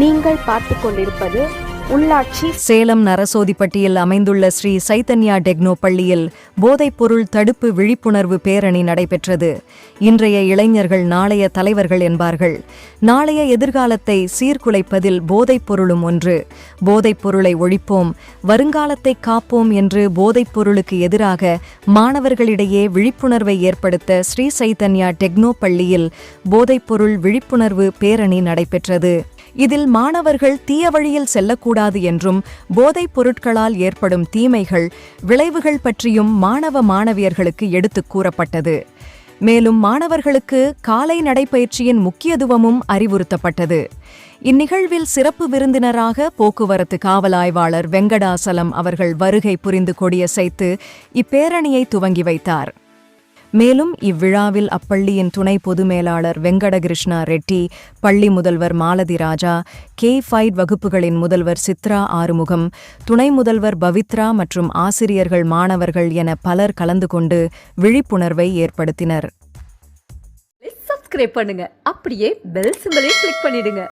நீங்கள் பார்த்து கொண்டிருப்பது உள்ளாட்சி சேலம் நரசோதிப்பட்டியில் அமைந்துள்ள ஸ்ரீ சைத்தன்யா டெக்னோ பள்ளியில் போதைப்பொருள் தடுப்பு விழிப்புணர்வு பேரணி நடைபெற்றது. இன்றைய இளைஞர்கள் நாளைய தலைவர்கள் என்பார்கள். நாளைய எதிர்காலத்தை சீர்குலைப்பதில் போதைப்பொருளும் ஒன்று. போதைப்பொருளை ஒழிப்போம் வருங்காலத்தை காப்போம் என்று போதைப்பொருளுக்கு எதிராக மாணவர்களிடையே விழிப்புணர்வை ஏற்படுத்த ஸ்ரீ சைத்தன்யா டெக்னோ பள்ளியில் போதைப்பொருள் விழிப்புணர்வு பேரணி நடைபெற்றது. இதில் மாணவர்கள் தீய வழியில் செல்லக்கூடாது என்றும் போதைப் பொருட்களால் ஏற்படும் தீமைகள் விளைவுகள் பற்றியும் மாணவ மாணவியர்களுக்கு எடுத்துக் கூறப்பட்டது. மேலும் மாணவர்களுக்கு காலை நடைப்பயிற்சியின் முக்கியத்துவமும் அறிவுறுத்தப்பட்டது. இந்நிகழ்வில் சிறப்பு விருந்தினராக போக்குவரத்து காவலாய்வாளர் வெங்கடாசலம் அவர்கள் வருகை புரிந்து கொடியசைத்து இப்பேரணியை துவங்கி வைத்தார். மேலும் இவ்விழாவில் அப்பள்ளியின் துணை பொது மேலாளர் வெங்கடகிருஷ்ணா ரெட்டி பள்ளி முதல்வர் மாலதி ராஜா கே ஃபைட் வகுப்புகளின் முதல்வர் சித்ரா ஆறுமுகம் துணை முதல்வர் பவித்ரா மற்றும் ஆசிரியர்கள் மாணவர்கள் என பலர் கலந்து கொண்டு விழிப்புணர்வை ஏற்படுத்தினர். சப்ஸ்கிரைப் பண்ணுங்க. அப்படியே பெல் சிம்பலையும் கிளிக் பண்ணிடுங்க.